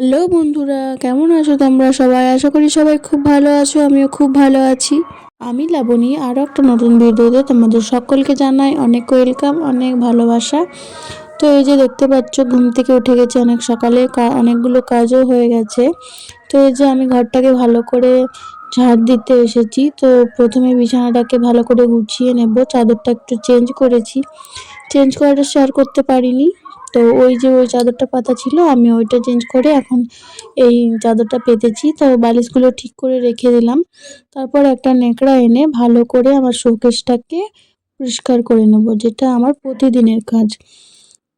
Hello বন্ধুরা, কেমন আছো তোমরা সবাই? আশা করি সবাই খুব ভালো আছো, আমিও খুব ভালো আছি। আমি লাবণী আরও একটা নতুন ভিডিওতে তোমাদের সকলকে জানাই অনেক ওয়েলকাম, অনেক ভালোবাসা। তো এই যে দেখতে পাচ্ছ, ঘুম থেকে উঠে গেছে অনেক সকালে অনেকগুলো কাজও হয়ে গেছে। তো এই যে আমি ঘরটাকে ভালো করে ঝাড় দিতে এসেছি। তো প্রথমে বিছানাটাকে ভালো করে গুছিয়ে নেব। চাদরটা একটু চেঞ্জ করেছি। চেঞ্জ করাটা শেয়ার করতে পারিনি। তো ওই যে ওই চাদরটা পাতা ছিল, আমি ওইটা চেঞ্জ করে এখন এই চাদরটা পেতেছি। তো বালিশগুলো ঠিক করে রেখে দিলাম। তারপর একটা নেকড়া এনে ভালো করে আমার শোকেসটাকে পরিষ্কার করে নেব, যেটা আমার প্রতিদিনের কাজ।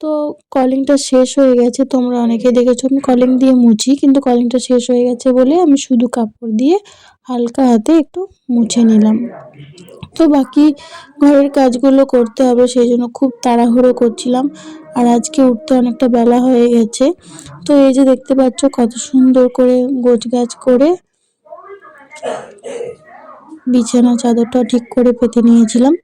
তো কলিংটা শেষ হয়ে গেছে, তোমরা অনেকে দেখেছ আমি কলিং দিয়ে মুছি, কিন্তু কলিংটা শেষ হয়ে গেছে বলে আমি শুধু কাপড় দিয়ে হালকা হাতে একটু মুছে নিলাম। তো বাকি ঘরের কাজগুলো করতে হবে, সেই জন্য খুব তাড়াহুড়ো করছিলাম, আর আজকে উঠতে অনেকটা বেলা হয়ে গেছে। তো এই যে দেখতে পাচ্ছ কত সুন্দর করে গোছ গাছ করে বিছানা চাদরটা ঠিক করে পেতে নিয়েছিলাম।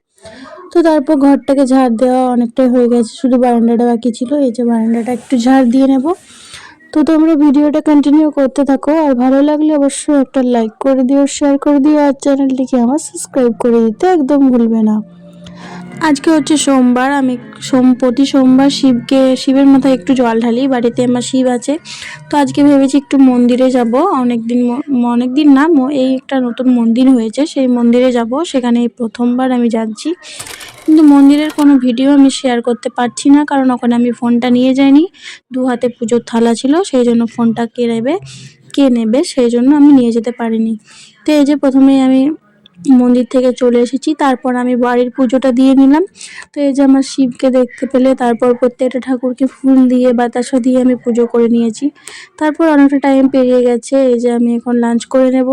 তো তারপর ঘরটাকে ঝাড় দেওয়া অনেকটাই হয়ে গেছে। শুধু বারান্দাটা বাকি ছিল, এই যে বারান্দাটা একটু ঝাড় দিয়ে নেব। তো তোমরা ভিডিওটা কন্টিনিউ করতে থাকো, আর ভালো লাগলে অবশ্যই একটা লাইক করে দিও শেয়ার করে দিও, আর চ্যানেলটিকে আমার সাবস্ক্রাইব করে দিতে একদম ভুলবে না। আজকে হচ্ছে সোমবার, আমি সোম, প্রতি সোমবার শিবকে, শিবের মাথায় একটু জল ঢালি, বাড়িতে আমার শিব আছে। তো আজকে ভেবেছি একটু মন্দিরে যাব অনেক দিন অনেক দিন না এই একটা নতুন মন্দির হয়েছে, সেই মন্দিরে যাব সেখানে প্রথমবার আমি যাচ্ছি। কিন্তু মন্দিরের কোনো ভিডিও আমি শেয়ার করতে পারছি না, কারণ ওখানে আমি ফোনটা নিয়ে যাইনি। দু হাতে পুজোর থালা ছিল, সেই জন্য ফোনটা কে নেবে কে নেবে, সেই জন্য আমি নিয়ে যেতে পারিনি। তো এই যে প্রথমেই আমি মন্দির থেকে চলে এসেছি, তারপর আমি বাড়ির পুজোটা দিয়ে নিলাম। তো এই যে আমার শিবকে দেখতে পেলে, তারপর প্রত্যেকটা ঠাকুরকে ফুল দিয়ে বাতাসা দিয়ে আমি পুজো করে নিয়েছি। তারপর অনেকটা টাইম পেরিয়ে গেছে, এই যে আমি এখন লাঞ্চ করে নেব।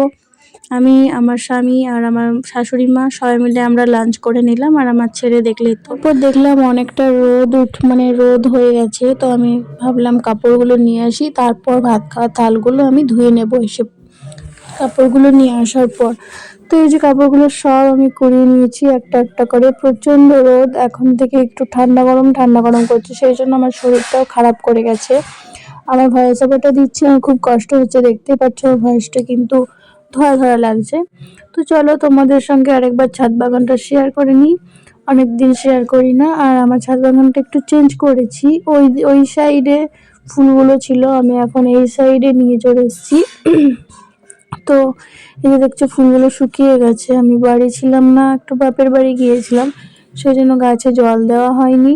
আমি, আমার স্বামী আর আমার শাশুড়ি মা সবাই মিলে আমরা লাঞ্চ করে নিলাম আর আমার ছেলে দেখলে তারপর দেখলাম অনেকটা রোদ উঠ মানে রোদ হয়ে গেছে, তো আমি ভাবলাম কাপড়গুলো নিয়ে আসি, তারপর ভাত খাওয়া থালগুলো আমি ধুয়ে নেব এসে। কাপড়গুলো নিয়ে আসার পর, তো এই যে কাপড়গুলো সব আমি করিয়ে নিয়েছি একটা একটা করে, প্রচণ্ড রোদ, এখন থেকে একটু ঠান্ডা গরম ঠান্ডা গরম করছে, সেই জন্য আমার শরীরটাও খারাপ করে গেছে। আমার ভয়েস ওভারটা দিচ্ছি, আমার খুব কষ্ট হচ্ছে, দেখতেই পাচ্ছ ভয়েসটা কিন্তু ধরা ধরা লাগছে। তো চলো তোমাদের সঙ্গে আরেকবার ছাদ বাগানটা শেয়ার করে নিই। অনেক দিন শেয়ার করি না, আর আমার ছাদ বাগানটা একটু চেঞ্জ করেছি। ওই ওই সাইডে ফুলগুলো ছিল, আমি এখন এই সাইডে নিয়ে চলে এসেছি। তো এই যে দেখছ, ফুলগুলো শুকিয়ে গেছে। আমি বাড়ি ছিলাম না, একটু বাপের বাড়ি গিয়েছিলাম। সেই জন্য গাছে জল দেওয়া হয়নি।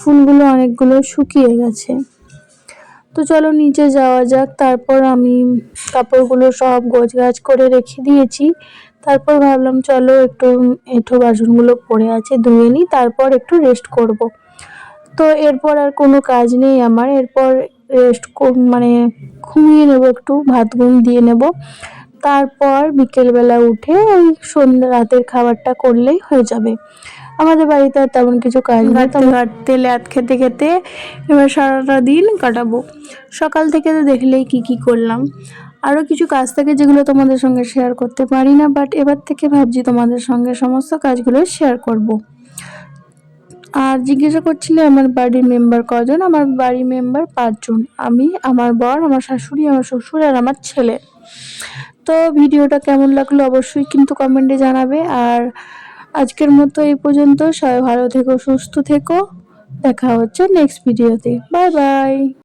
ফুলগুলো অনেকগুলো শুকিয়ে গেছে। তো চলো নিচে যাওয়া যাক। তারপর আমি কাপড়গুলো সব গোছ গাছ করে রেখে দিয়েছি। তারপর ভাবলাম, চলো একটু, এঁঠো বাসনগুলো পড়ে আছে, ধুয়ে নিই, তারপর একটু রেস্ট করব। তো এরপর আর কোনো কাজ নেই আমার। এরপর রেস্ট মানে ঘুমিয়ে নেব একটু, ভাত ঘুম দিয়ে নেব। তারপর বিকেলবেলা উঠে ওই সন্ধ্যা, রাতের খাবারটা করলেই হয়ে যাবে। আমাদের বাড়িতে আর তেমন কিছু কাজ তো ঘাটতে ল্যাদ খেতে খেতে এবার সারাটা দিন কাটাবো। সকাল থেকে তো দেখলেই কি কি করলাম। আরও কিছু কাজ থাকে যেগুলো তোমাদের সঙ্গে শেয়ার করতে পারি না বাট এবার থেকে ভাবছি তোমাদের সঙ্গে সমস্ত কাজগুলো শেয়ার করব। আর জিজ্ঞাসা করছিলে আমার বাড়ির মেম্বার কজন? আমার বাড়ির মেম্বার পাঁচজন। আমি, আমার বর, আমার শাশুড়ি, আমার শ্বশুর আর আমার ছেলে। তো ভিডিওটা কেমন লাগল অবশ্যই কিন্তু কমেন্টে জানাবে। আর আজকের মতো এই পর্যন্ত। সবাই ভালো থেকো, সুস্থ থেকো। দেখা হচ্ছে নেক্সট ভিডিওতে বাই বাই